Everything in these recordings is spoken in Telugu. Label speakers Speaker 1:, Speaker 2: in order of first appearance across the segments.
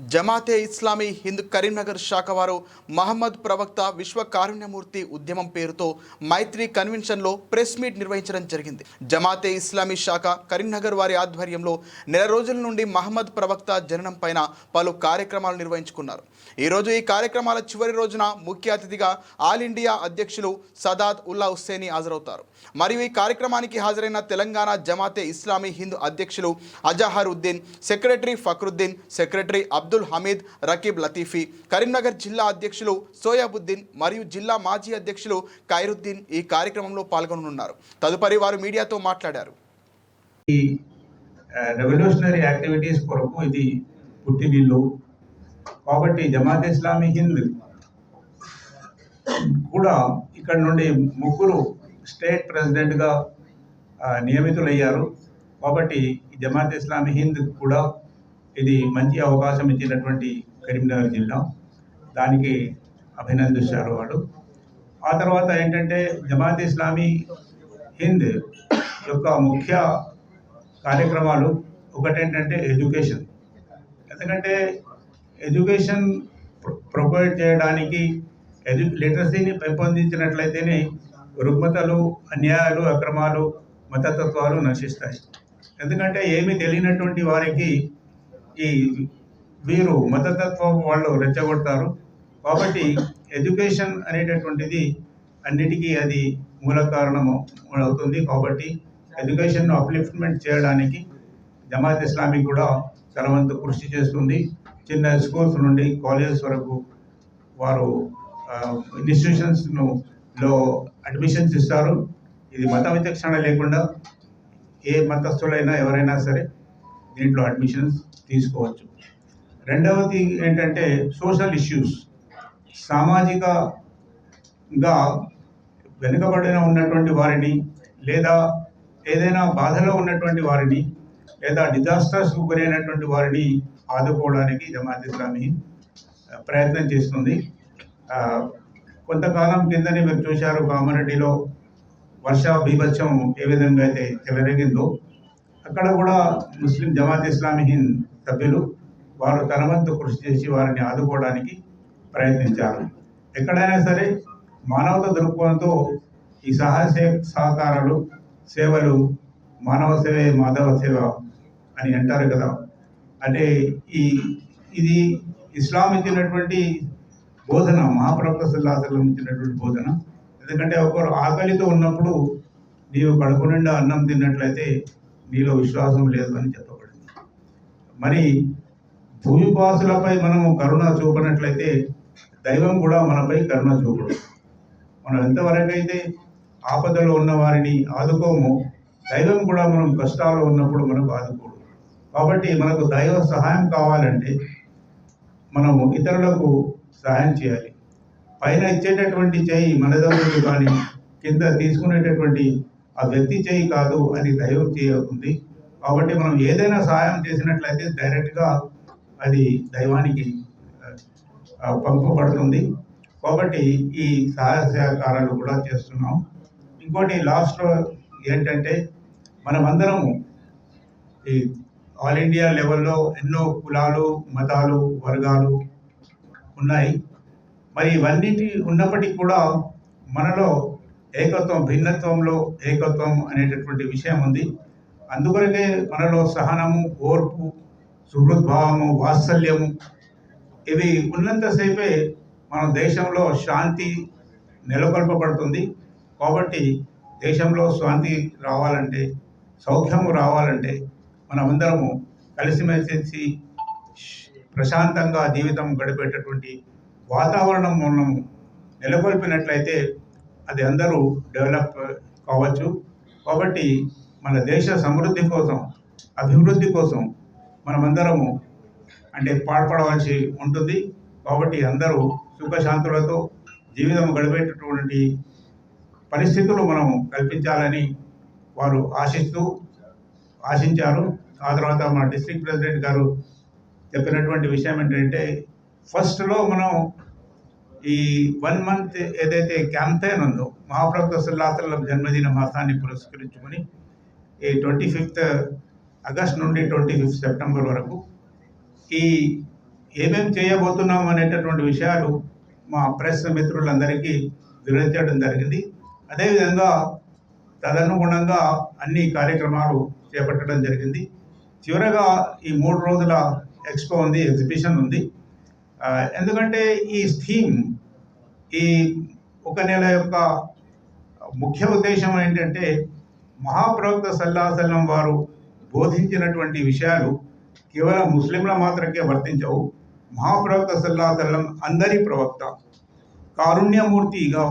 Speaker 1: జమాతే ఇస్లామీ హింద్ కరీంనగర్ శాఖ వారు మహమ్మద్ ప్రవక్త విశ్వ కారుణ్యమూర్తి ఉద్యమం పేరుతో మైత్రి కన్వెన్షన్లో ప్రెస్ మీట్ నిర్వహించడం జరిగింది. జమాతే ఇస్లామీ శాఖ కరీంనగర్ వారి ఆధ్వర్యంలో నెల రోజుల నుండి మహమ్మద్ ప్రవక్త జననం పైన పలు కార్యక్రమాలు నిర్వహించుకున్నారు. ఈరోజు ఈ కార్యక్రమాల చివరి రోజున ముఖ్య అతిథిగా ఆల్ ఇండియా అధ్యక్షులు సదాత్ ఉల్లా హుస్సేని హాజరవుతారు. మరియు ఈ కార్యక్రమానికి హాజరైన తెలంగాణ జమాతే ఇస్లామీ హింద్ అధ్యక్షులు అజహరుద్దీన్ సెక్రటరీ ఫక్రుద్దీన్ సెక్రటరీ అబ్దుల్ హమీద్ రకీబ్ లతీఫీ కరీంనగర్ జిల్లా అధ్యక్షులు సోయాబుద్దీన్ మరియు జిల్లా మాజీ అధ్యక్షులు ఖైరుద్దీన్ ఈ కార్యక్రమంలో పాల్గొనున్నారు తదుపరి వారు మీడియాతో మాట్లాడారు.
Speaker 2: ఈ రెవల్యూషనరీ యాక్టివిటీస్ కొరకు ఇది పుట్టినిల్లు. కాబట్టి జమాత్ ఇస్లామీ హింద్ కూడా ఇక్కడ నుండి ముగ్గురు స్టేట్ ప్రెసిడెంట్గా నియమితులయ్యారు. కాబట్టి జమాత్ ఇస్లామీ హింద్ కూడా ఇది మంచి అవకాశం ఇచ్చినటువంటి కరీంనగర్ జిల్లా. దానికి అభినందిస్తారు వాడు ఆ తర్వాత ఏంటంటే జమాత్ ఇస్లామీ హింద్ యొక్క ముఖ్య కార్యక్రమాలు ఒకటేంటంటే ఎడ్యుకేషన్. ఎందుకంటే ఎడ్యుకేషన్ ప్రొవైడ్ చేయడానికి ఎడ్యు లిటరసీని పెంపొందించినట్లయితేనే రుగ్మతలు అన్యాయాలు అక్రమాలు మతతత్వాలు నశిస్తాయి. ఎందుకంటే ఏమీ తెలియనటువంటి వారికి ఈ వీరు మతతత్వం వాళ్ళు రెచ్చగొడతారు. కాబట్టి ఎడ్యుకేషన్ అనేటటువంటిది అన్నిటికీ అది మూల కారణము అవుతుంది. కాబట్టి ఎడ్యుకేషన్ను అప్లిఫ్ట్మెంట్ చేయడానికి జమాత్ ఇస్లామిక్ కూడా తనవంత కృషి చేస్తుంది. చిన్న స్కూల్స్ నుండి కాలేజెస్ వరకు వారు ఇన్స్టిట్యూషన్స్ను లో అడ్మిషన్స్ ఇస్తారు. ఇది మత విచక్షణ లేకుండా ఏ మతస్థులైనా ఎవరైనా సరే దీంట్లో అడ్మిషన్స్ తీసుకోవచ్చు. రెండవది ఏంటంటే సోషల్ ఇష్యూస్ సామాజికగా వెనుకబడిన ఉన్నటువంటి వారిని లేదా ఏదైనా బాధలో ఉన్నటువంటి వారిని లేదా డిజాస్టర్స్కు గురైనటువంటి వారిని ఆదుకోవడానికి జమాత్ ఇస్లామీ ప్రయత్నం చేస్తుంది. కొంతకాలం కిందనే మీరు చూశారు కామారెడ్డిలో వర్ష బీభత్సం ఏ విధంగా అయితే చెలరేగిందో అక్కడ కూడా ముస్లిం జమాత్ ఇస్లామీ హింద్ సభ్యులు వారు తన వంతు కృషి చేసి వారిని ఆదుకోవడానికి ప్రయత్నించారు. ఎక్కడైనా సరే మానవత దృక్పథంతో ఈ సహాయ సహకారాలు సేవలు మానవ సేవే మాధవ సేవ అని అంటారు కదా. అంటే ఈ ఇది ఇస్లాం ఇచ్చినటువంటి బోధన మహాప్రభు సల్లాహం ఇచ్చినటువంటి బోధన. ఎందుకంటే ఒకరు ఆకలితో ఉన్నప్పుడు నీవు కడుపు నిండా అన్నం తిన్నట్లయితే నీలో విశ్వాసం లేదు అని చెప్పబడింది. మరి భూమిపాసులపై మనము కరుణ చూపనట్లయితే దైవం కూడా మనపై కరుణ చూపడు. మనం ఎంతవరకైతే ఆపదలో ఉన్న వారిని ఆదుకోము దైవం కూడా మనం కష్టాల్లో ఉన్నప్పుడు మనకు ఆదుకోడు. కాబట్టి మనకు దైవ సహాయం కావాలంటే మనము ఇతరులకు సహాయం చేయాలి. పైన ఇచ్చేటటువంటి చేయి మనదవుడు కానీ కింద తీసుకునేటటువంటి ఆ వ్యక్తి చేయి కాదు అది దైవం చేయవుతుంది కాబట్టి మనం ఏదైనా సహాయం చేసినట్లయితే డైరెక్ట్గా అది దైవానికి పంపబడుతుంది. కాబట్టి ఈ సహాయ సహకారాలు కూడా చేస్తున్నాం. ఇంకోటి లాస్ట్లో ఏంటంటే మనమందరము ఈ ఆల్ ఇండియా లెవెల్లో ఎన్నో కులాలు మతాలు వర్గాలు ఉన్నాయి. మరి ఇవన్నిటి ఉన్నప్పటికీ కూడా మనలో ఏకత్వం భిన్నత్వంలో ఏకత్వం అనేటటువంటి విషయం ఉంది. అందుకొరకే మనలో సహనము ఓర్పు సుహృద్భావము వాత్సల్యము ఇవి ఉన్నంతసేపే మన దేశంలో శాంతి నెలకొల్పబడుతుంది. కాబట్టి దేశంలో శాంతి రావాలంటే సౌఖ్యము రావాలంటే మనమందరము కలిసిమెలిసి ప్రశాంతంగా జీవితం గడిపేటటువంటి వాతావరణం మనం నెలకొల్పినట్లయితే అది అందరూ డెవలప్ కావచ్చు. కాబట్టి మన దేశ సమృద్ధి కోసం అభివృద్ధి కోసం మనమందరము అంటే పాల్పడవలసి ఉంటుంది. కాబట్టి అందరూ సుఖశాంతులతో జీవితం గడిపేటటువంటి పరిస్థితులు మనం కల్పించాలని వారు ఆశిస్తూ ఆశించారు. ఆ తర్వాత మన డిస్ట్రిక్ట్ ప్రెసిడెంట్ గారు చెప్పినటువంటి విషయం ఏంటంటే ఫస్ట్లో మనం ఈ వన్ మంత్ ఏదైతే క్యాంపెయిన్ ఉందో మహాప్రభుత్వ సల్లాహం జన్మదిన మాసాన్ని పురస్కరించుకొని ఈ ట్వంటీ ఫిఫ్త్ ఆగస్ట్ నుండి ట్వంటీ ఫిఫ్త్ సెప్టెంబర్ వరకు ఈ ఏమేమి చేయబోతున్నాం అనేటటువంటి విషయాలు మా ప్రెస్ మిత్రులందరికీ వివరించడం జరిగింది. అదేవిధంగా తదనుగుణంగా అన్ని కార్యక్రమాలు చేపట్టడం జరిగింది. చివరగా ఈ మూడు రోజుల ఎక్స్పో ఉంది ఎగ్జిబిషన్ ఉంది. ఎందుకంటే ఈ స్కీమ్ ఈ ఒక నెల యొక్క ముఖ్య ఉద్దేశం ఏంటంటే మహాప్రవక్త సల్లాహసల్లం వారు బోధించినటువంటి విషయాలు కేవలం ముస్లింల మాత్రకే వర్తించవు. మహాప్రవక్త సల్లాహసల్లం అందరి ప్రవక్త. కారుణ్యమూర్తిగా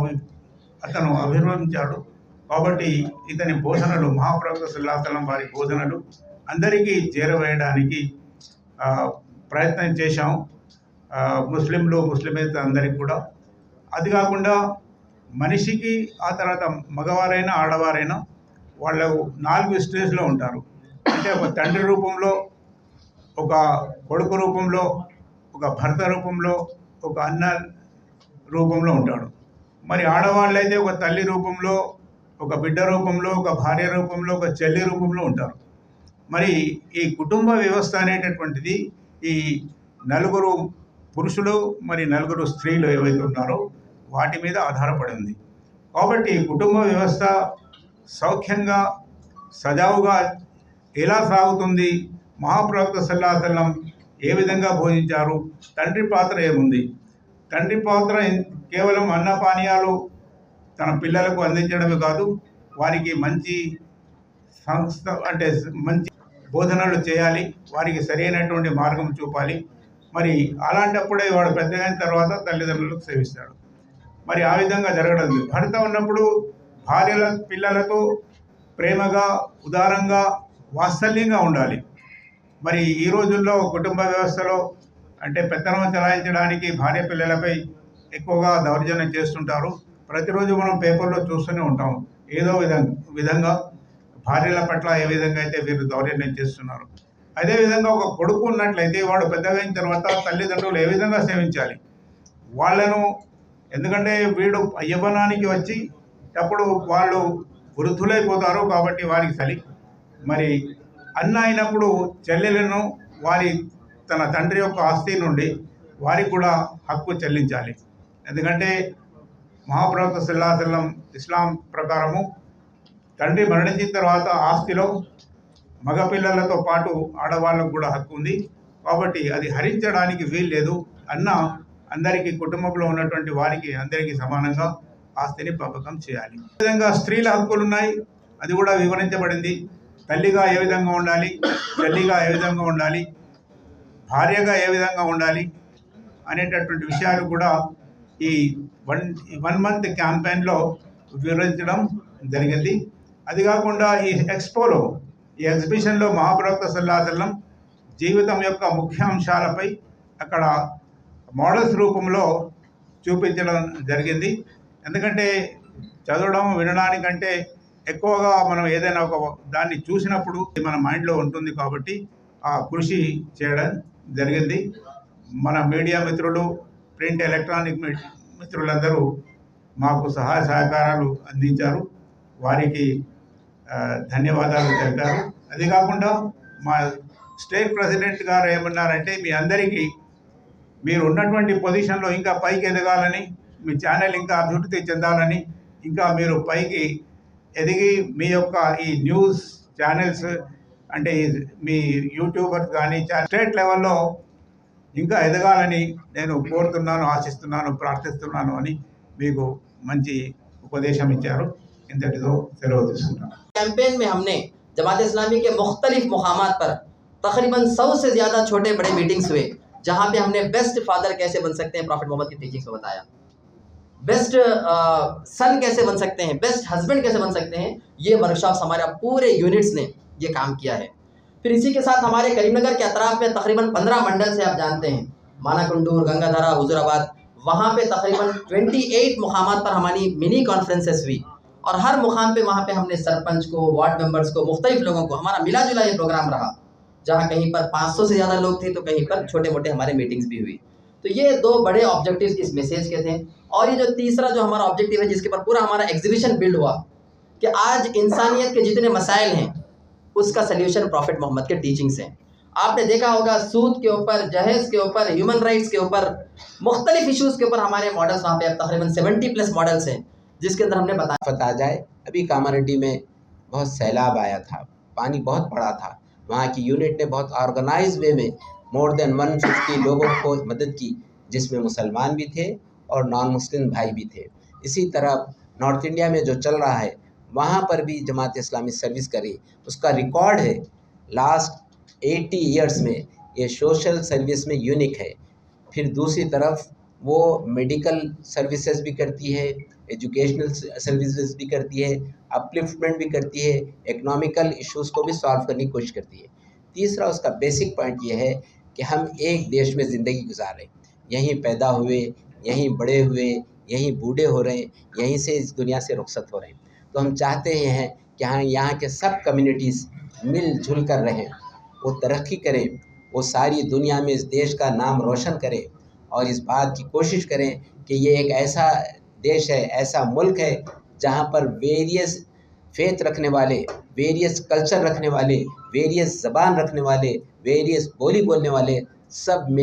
Speaker 2: అతను అభిర్వహించాడు కాబట్టి ఇతని బోధనలు మహాప్రవక్త సల్లాహసల్లం వారి బోధనలు అందరికీ చేరవేయడానికి ప్రయత్నం చేశాం. ముస్లింలు ముస్లిమేతర అందరికి కూడా. అది కాకుండా మనిషికి ఆ తర్వాత మగవారైనా ఆడవారైనా వాళ్ళు నాలుగు స్టేజ్లో ఉంటారు. అంటే ఒక తండ్రి రూపంలో ఒక కొడుకు రూపంలో ఒక భర్త రూపంలో ఒక అన్న రూపంలో ఉంటాడు. మరి ఆడవాళ్ళైతే ఒక తల్లి రూపంలో ఒక బిడ్డ రూపంలో ఒక భార్య రూపంలో ఒక చెల్లి రూపంలో ఉంటారు. మరి ఈ కుటుంబ వ్యవస్థ అనేటటువంటిది ఈ నలుగురు పురుషులు మరి నలుగురు స్త్రీలు ఏవైతే ఉన్నారో వాటి మీద ఆధారపడి ఉంది కాబట్టి కుటుంబ వ్యవస్థ సౌఖ్యంగా సజావుగా ఎలా సాగుతుంది? మహాప్రవక్త సల్లాసల్లం ఏ విధంగా బోధించారు? తండ్రి పాత్ర ఏముంది? తండ్రి పాత్ర కేవలం అన్నపానీయాలు తన పిల్లలకు అందించడమే కాదు వారికి మంచి సంస్థ అంటే మంచి బోధనలు చేయాలి వారికి సరైనటువంటి మార్గం చూపాలి మరి అలాంటప్పుడే వాడు పెద్దగైన తర్వాత తల్లిదండ్రులకు సేవిస్తాడు. మరి ఆ విధంగా జరగడం భర్త ఉన్నప్పుడు భార్యల పిల్లలతో ప్రేమగా ఉదారంగా వాత్సల్యంగా ఉండాలి. మరి ఈ రోజుల్లో కుటుంబ వ్యవస్థలో అంటే పెత్తనం చలాయించడానికి భార్య పిల్లలపై ఎక్కువగా దౌర్జన్యం చేస్తుంటారు. ప్రతిరోజు మనం పేపర్లో చూస్తూనే ఉంటాం. ఏదో విధంగా విధంగా భార్యల పట్ల ఏ విధంగా అయితే వీరు దౌర్జన్యం చేస్తున్నారు. అదేవిధంగా ఒక కొడుకు ఉన్నట్లయితే వాడు పెద్దగైన తర్వాత తల్లిదండ్రులు ఏ విధంగా సేవించాలి? వాళ్ళను ఎందుకంటే వీడు యవ్వనానికి వచ్చి అప్పుడు వాళ్ళు వృద్ధులైపోతారు కాబట్టి వారికి చలి మరి అన్న అయినప్పుడు చెల్లెలను వారి తన తండ్రి యొక్క ఆస్తి నుండి వారికి కూడా హక్కు చెల్లించాలి. ఎందుకంటే మహాప్రవక్త సల్లాహసల్లం ఇస్లాం ప్రకారము తండ్రి మరణించిన తర్వాత ఆస్తిలో మగపిల్లలతో పాటు ఆడవాళ్ళకు కూడా హక్కు ఉంది. కాబట్టి అది హరించడానికి వీల్లేదు అన్న అందరికీ కుటుంబంలో ఉన్నటువంటి వారికి అందరికీ సమానంగా ఆస్తిని పంపకం చేయాలి. ఈ విధంగా స్త్రీల హక్కులు ఉన్నాయి అది కూడా వివరించబడింది. తల్లిగా ఏ విధంగా ఉండాలి? తల్లిగా ఏ విధంగా ఉండాలి? భార్యగా ఏ విధంగా ఉండాలి? అనేటటువంటి విషయాలు కూడా ఈ వన్ వన్ మంత్ క్యాంపెయిన్లో వివరించడం జరిగింది. అది కాకుండా ఈ ఎక్స్పోలో ఈ ఎగ్జిబిషన్లో మహాప్రవక్త సల్లాసల్లం జీవితం యొక్క ముఖ్య అంశాలపై అక్కడ మోడల్స్ రూపంలో చూపించడం జరిగింది. ఎందుకంటే చదవడం వినడానికంటే ఎక్కువగా మనం ఏదైనా ఒక దాన్ని చూసినప్పుడు మన మైండ్లో ఉంటుంది కాబట్టి ఆ కృషి చేయడం జరిగింది. మన మీడియా మిత్రులు ప్రింట్ ఎలక్ట్రానిక్ మిత్రులందరూ మాకు సహాయ సహకారాలు అందించారు. వారికి ధన్యవాదాలు తెలిపారు. అది కాకుండా మా స్టేట్ ప్రెసిడెంట్ గారు ఏమన్నారంటే మీ అందరికీ మీరు ఉన్నటువంటి పొజిషన్లో ఇంకా పైకి ఎదగాలని మీ ఛానల్ ఇంకా అభివృద్ధి చెందాలని ఇంకా మీరు పైకి ఎదిగి మీ యొక్క ఈ న్యూస్ ఛానల్స్ అంటే మీ యూట్యూబర్స్ కానీ చా- స్టేట్ లెవెల్లో ఇంకా ఎదగాలని నేను కోరుతున్నాను ఆశిస్తున్నాను ప్రార్థిస్తున్నాను అని మీకు మంచి ఉపదేశం ఇచ్చారు. ఇంతటితో సెలవు తీసుకుంటాను
Speaker 3: جماعت اسلامی کے مختلف مقامات پر تقریباً سو سے زیادہ چھوٹے بڑے میٹنگس ہوئے، جہاں پہ ہم نے بیسٹ فادر کیسے بن سکتے ہیں پرافٹ محمد کی ٹیچنگس کو بتایا۔ بیسٹ سن کیسے بن سکتے ہیں بیسٹ ہسبینڈ کیسے بن سکتے ہیں، یہ ورک شاپس ہمارا پورے یونٹس نے یہ کام کیا ہے۔ پھر اسی کے ساتھ ہمارے کریم نگر کے اطراف میں تقریباً پندرہ منڈل سے آپ جانتے ہیں۔ مانا کنڈور گنگا دھارا حضور آباد، وہاں پہ تقریباً ٹوینٹی ایٹ مقامات پر ہماری منی کانفرنسز ہوئی۔ اور ہر مقام پہ وہاں پہ ہم نے سرپنچ کو، وارڈ ممبرس کو، مختلف لوگوں کو ہمارا ملا جلا یہ پروگرام رہا۔ جہاں کہیں پر پانچ سو سے زیادہ لوگ تھے تو کہیں پر چھوٹے موٹے ہمارے میٹنگز بھی ہوئی۔ تو یہ دو بڑے آبجیکٹیوز اس میسیج کے تھے۔ اور یہ جو تیسرا جو ہمارا آبجیکٹیو ہے، جس کے پر پورا ہمارا ایگزیبیشن بلڈ ہوا کہ آج انسانیت کے جتنے مسائل ہیں، اس کا سلیوشن پروفٹ محمد کے ٹیچنگس ہیں۔ آپ نے دیکھا ہوگا سود کے اوپر، جہیز کے اوپر ہیومن رائٹس کے اوپر، مختلف ایشوز کے اوپر ہمارے ماڈلس وہاں پہ اب
Speaker 4: تقریباً سیونٹی پلس ماڈلس ہیں۔ جس کے اندر ہم نے بتایا۔ فتح جائے۔ ابھی کامارڈی میں بہت سیلاب آیا تھا، پانی بہت پڑا تھا۔ وہاں کی یونٹ نے بہت آرگنائز وے میں مور دین ون ففٹی لوگوں کو مدد کی، جس میں مسلمان بھی تھے اور نان مسلم بھائی بھی تھے۔ اسی طرح نارتھ انڈیا میں جو چل رہا ہے، وہاں پر بھی جماعت اسلامی سروس کری۔ اس کا ریکارڈ ہے لاسٹ ایٹی ایئرس میں یہ سوشل سروس میں یونک ہے۔ پھر دوسری طرف وہ میڈیکل سروسز بھی کرتی ہے ایجوکیشنل سروسز بھی کرتی ہے اپلفٹمنٹ بھی کرتی ہے اکنامیکل ایشوز کو بھی سالو کرنے کی کوشش کرتی ہے۔ تیسرا، اس کا بیسک پوائنٹ یہ ہے کہ ہم ایک دیش میں زندگی گزار رہے ہیں۔ یہیں پیدا ہوئے، یہیں بڑے ہوئے، یہیں بوڑھے ہو رہے ہیں، یہیں سے اس دنیا سے رخصت ہو رہے ہیں۔ تو ہم چاہتے ہیں کہ ہاں یہاں کے سب کمیونٹیز مل جل کر رہیں، وہ ترقی کریں، وہ ساری دنیا میں اس دیش کا نام روشن کریں۔ اور اس بات کی کوشش کریں کہ یہ ایک ایسا دیش ہے، ایسا ملک ہے جہاں پر ویریس فیتھ رکھنے والے ویریس کلچر رکھنے والے ویریس زبان رکھنے والے ویریس بولی بولنے والے سب مل